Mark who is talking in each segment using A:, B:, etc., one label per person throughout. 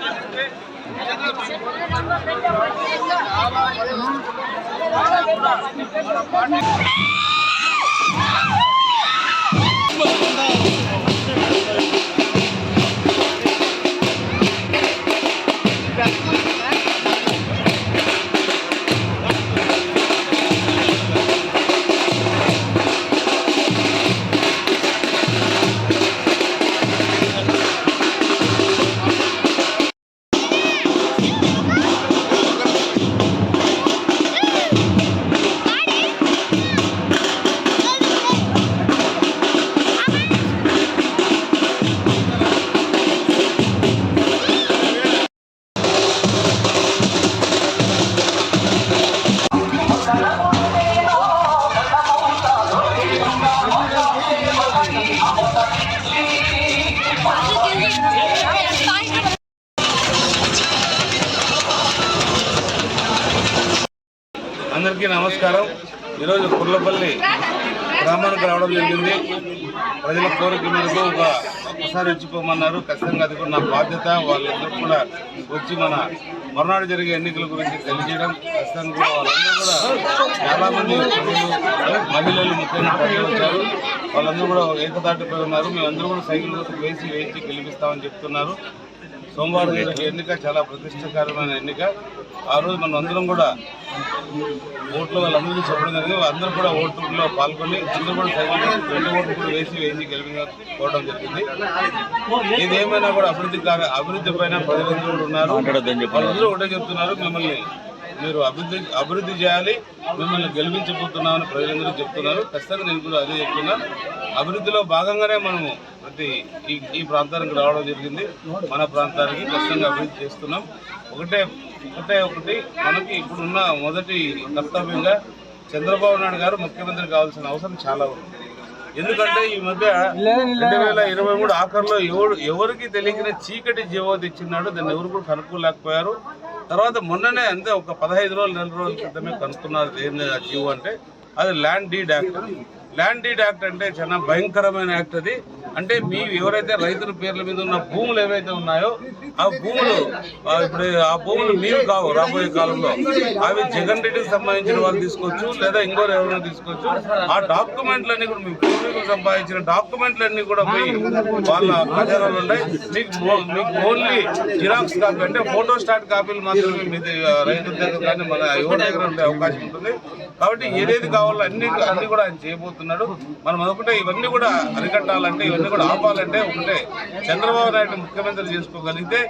A: Thank you. అందరికీ నమస్కారం. ఈరోజు కుర్లపల్లి గ్రామానికి రావడం జరిగింది. ప్రజల కోరిక మేరకు ఒక ఒకసారి ఇచ్చిపోమన్నారు ఖచ్చితంగా అది కూడా నా బాధ్యత. వాళ్ళందరూ కూడా వచ్చి మన మరునాడు జరిగే ఎన్నికల గురించి తెలియజేయడం. ఖచ్చితంగా కూడా వాళ్ళందరూ కూడా చాలామంది ప్రజలు మహిళలు ముఖ్యంగా ప్రజలు వచ్చారు. వాళ్ళందరూ కూడా ఏకతాటిపై ఉన్నారు. మేమందరూ కూడా సైకిల్ కోసం వేసి వేసి గెలిపిస్తామని చెప్తున్నారు. సోమవారం ఎన్నిక చాలా ప్రతిష్టాకరమైన ఎన్నిక. ఆ రోజు మనం అందరం కూడా ఓట్లు వాళ్ళందరికీ చెప్పడం జరిగింది. అందరూ కూడా ఓట్లలో పాల్గొని అందరూ కూడా గుర్తుకు రెండు ఓట్లు కూడా వేసి వేసి గెలిపించుకోవడం జరిగింది. ఇదేమైనా కూడా అభివృద్ధి అభివృద్ధి పైన ప్రజలందరూ ఉన్నారు. వాళ్ళందరూ ఒకటే చెప్తున్నారు మిమ్మల్ని మీరు అభివృద్ధి అభివృద్ధి చేయాలి మిమ్మల్ని గెలిపించబోతున్నామని ప్రజలందరూ చెప్తున్నారు. ఖచ్చితంగా నేను కూడా అదే చెప్తున్నా. అభివృద్ధిలో భాగంగానే మనము ప్రతి ఈ ఈ ప్రాంతానికి రావడం జరిగింది. మన ప్రాంతానికి ఖచ్చితంగా అభివృద్ధి చేస్తున్నాం. ఒకటే ఒకటే ఒకటి మనకి ఇప్పుడున్న మొదటి కర్తవ్యంగా చంద్రబాబు నాయుడు గారు ముఖ్యమంత్రి కావాల్సిన అవసరం చాలా ఉంది. ఎందుకంటే ఈ మధ్య రెండు వేల ఇరవై మూడు ఆఖరిలో ఎవరు ఎవరికి తెలియని చీకటి జీవోతి ఇచ్చినాడు దాన్ని ఎవరు కూడా కనుక్కోలేకపోయారు. తర్వాత మొన్ననే అంతే ఒక పదహైదు రోజులు నెల రోజుల క్రితమే కనుక్కున్నారు ఏంది ఆ జీవో అంటే? అది land deed act. Land deed act అంటే చాలా భయంకరమైన యాక్ట్ అది. అంటే మీ ఎవరైతే రైతుల పేర్ల మీద ఉన్న భూములు ఏవైతే ఉన్నాయో ఆ భూములు ఇప్పుడు ఆ భూములు మీవి కావు రాబోయే కాలంలో. అవి జగన్ రెడ్డికి సంబంధించిన వాళ్ళు తీసుకోవచ్చు లేదా ఇంకోరు ఎవరైనా తీసుకోవచ్చు. ఆ డాక్యుమెంట్లన్నీ కూడా మీ పూర్వీకులు సంపాదించిన డాక్యుమెంట్లన్నీ కూడా పోయి వాళ్ళ ఖజానాలు ఉన్నాయి. మీకు మీకు ఓన్లీ జిరాక్స్ కాపీ అంటే ఫోటో స్టాట్ కాపీలు మాత్రమే మీ రైతుల దగ్గర కానీ మన ఎవరి దగ్గర ఉండే అవకాశం ఉంటుంది. కాబట్టి ఏదేది కావాలో అన్ని అన్ని కూడా ఆయన చేస్తున్నాడు. మనం అనుకుంటే ఇవన్నీ కూడా అరికట్టాలంటే ఇవన్నీ కూడా ఆపాలంటే ఒకటే. చంద్రబాబు నాయుడు ముఖ్యమంత్రి చేసుకోగలిగితే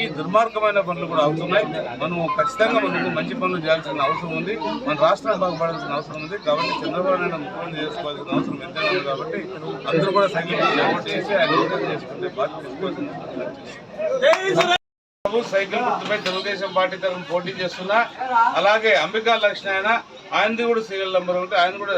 A: ఈ దుర్మార్గమైన పనులు కూడా అవుతున్నాయి. మనం ఖచ్చితంగా మనకు మంచి పనులు చేయాల్సిన అవసరం ఉంది. మన రాష్ట్రం బాగుపడాల్సిన అవసరం ఉంది. కాబట్టి చంద్రబాబు నాయుడు ముఖ్యమంత్రి చేసుకోవాల్సిన అవసరం ఎంతైనా ఉంది కాబట్టి అందరూ కూడా సైకిల్ చేసి ఆయన చేసుకుంటే బాధ్యత తీసుకోవాల్సింది సైకిల్ గుర్తుపై తెలుగుదేశం పార్టీ తరఫున పోటీ చేస్తున్నా. అలాగే అంబికా లక్ష్మణ ఆయనది కూడా సీరియల్ నెంబర్ ఉంటే ఆయన కూడా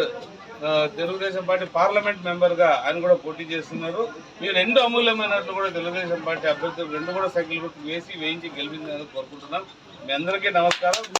A: తెలుగుదేశం పార్టీ పార్లమెంట్ మెంబర్గా ఆయన కూడా పోటీ చేస్తున్నారు. మీరు రెండు అమూల్యమైనట్లు కూడా తెలుగుదేశం పార్టీ అభ్యర్థులు రెండు కూడా సైకిల్ గుర్తు వేసి వేయించి గెలిపించాలని కోరుకుంటున్నాం. మీ అందరికీ నమస్కారం.